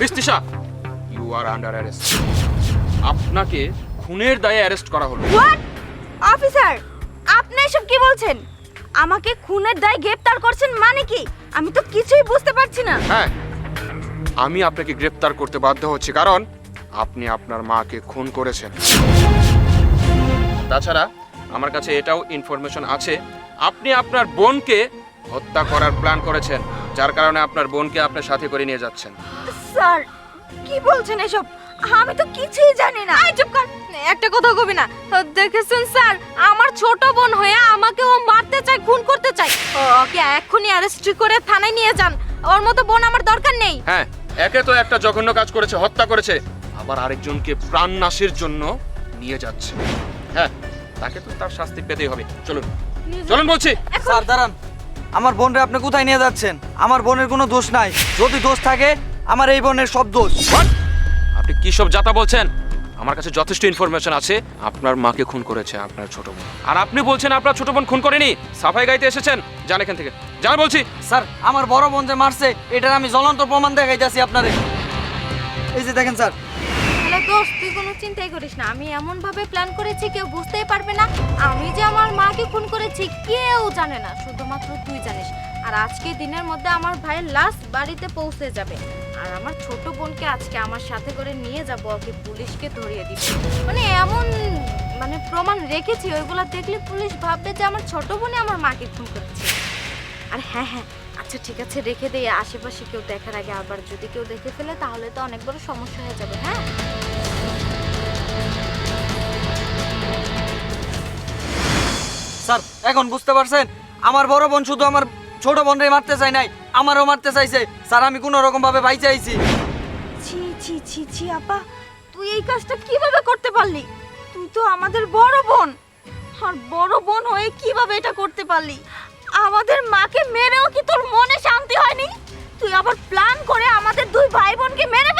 Miss you are under arrest আপনাকে খুনের দায়ে অ্যারেস্ট করা হলো। হোয়াট অফিসার আপনি এসব কি বলছেন? আমাকে খুনের দায় গ্রেপ্তার করছেন মানে কি? আমি তো কিছুই বুঝতে পারছি না। হ্যাঁ আমি আপনাকে গ্রেপ্তার করতে বাধ্য হচ্ছি কারণ আপনি আপনার মাকে খুন করেছেন। তাছাড়া আমার কাছে এটাও ইনফরমেশন আছে আপনি আপনার বোনকে হত্যা করার প্ল্যান করেছেন যার কারণে আপনার বোনকে আপনার সাথে করে নিয়ে যাচ্ছেন। স্যার কি বলছেন এসব? আমি তো কিছুই জানি না। এই চুপ কর। একটা কথা কবি না। দেখেছেন স্যার আমার ছোট বোন হয়ে আমাকে ও মারতে চায় খুন করতে চায়। ওকে এক্ষুনি অ্যারেস্ট করে থানায় নিয়ে যান। ওর মতো বোন আমার দরকার নেই। হ্যাঁ একে তো একটা জঘন্য কাজ করেছে হত্যা করেছে। আবার আরেকজনকে প্রাণ নাশের জন্য নিয়ে যাচ্ছে। হ্যাঁ তাকে তো তার শাস্তি পেতেই হবে। চলুন। চলুন বলছি। স্যার দাঁড়ান। আমার বোনরে আপনি কোথায় নিয়ে যাচ্ছেন? আমার বোনের কোনো দোষ নাই। যদি দোষ থাকে আমার এই বোনের সব দোষ। আপনি কি সব যাতা বলছেন? আমার কাছে যথেষ্ট ইনফরমেশন আছে। আপনার মাকে খুন করেছে আপনার ছোট বোন। আর আপনি বলছেন আপনার ছোট বোন খুন করেনি? সাফাই গাইতে এসেছেন? যান এখান থেকে। যান বলছি। স্যার আমার বড় বোন যে মারছে এটার আমি জ্বলন্ত প্রমাণ দেখাইতেছি আপনারে। এই যে দেখেন স্যার দোস্ত, তুই কোনো চিন্তাই করিস না। আমি এমন ভাবে প্ল্যান করেছি, কেউ বুঝতেই পারবে না। আমি যে আমার মাকে খুন করেছি, কেউ জানে না। শুধুমাত্র তুই জানিস। আর আজকে দিনের মধ্যে আমার ভাইয়ের লাশ বাড়িতে পৌঁছে যাবে। আর আমার ছোট বোনকে আজকে আমার সাথে করে নিয়ে যাব, ওকে পুলিশকে ধরিয়ে দিব। মানে এমন মানে প্রমাণ রেখেছি, ওইগুলা দেখলে পুলিশ ভাববে যে আমার ছোট বোনে আমার মাকে খুন করেছে। আর হ্যাঁ হ্যাঁ আচ্ছা ঠিক আছে, রেখে দেই আশেপাশে কেউ দেখার আগে আবার যদি কেউ দেখে ফেলে, তাহলে তো অনেক বড় সমস্যা হয়ে যাবে হ্যাঁ? স্যার, এখন বুঝতে পারছেন? আমার বড় বোন শুধু আমার ছোট মারতে চাই নাই, আমারও মারতে চাইছে। স্যার, আমি কোনো রকম ভাবে ভাই চাইছি ছি ছি ছি ছি, আপা, তুই এই কাজটা কীভাবে করতে পারলি? তুই তো আমাদের বড় বোন। আর বড় বোন হয়ে কীভাবে এটা করতে পারলি? আমাদের মাকে মেরেও কি তোর মনে শান্তি হয়নি? তুই আবার প্ল্যান করে আমাদের দুই ভাই বোনকে মেরে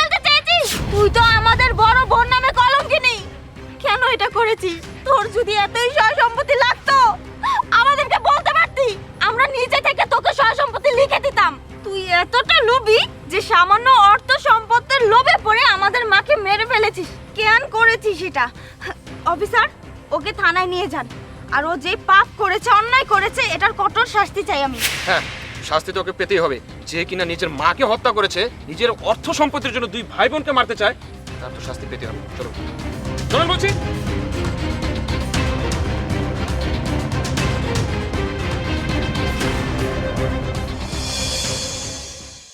কেন এটা করেছিস তোর যদি এতই সয় সম্পত্তি লাগতো, আমাদেরকে বলতে পারতি? আমরা নিজে থেকে তোকে সয় সম্পত্তি লিখে দিতাম। তুই এতটা লোভী যে সামান্য অর্থ সম্পত্তির লোভে পড়ে আমাদের মাকে মেরে ফেলেছিস। কেন করেছিস এটা? অফিসার, ওকে থানায় নিয়ে যান। আর ও যে পাপ করেছে, অন্যায় করেছে, এটার কঠোর শাস্তি চাই আমি। হ্যাঁ শাস্তি তো ওকে পেতেই হবে। যে কিনা নিজের মাকে হত্যা করেছে, নিজের অর্থ সম্পত্তির জন্য দুই ভাই বোনকে মারতে চায় তার তো শাস্তি পেতে হবে। চলো। চলো বলছি।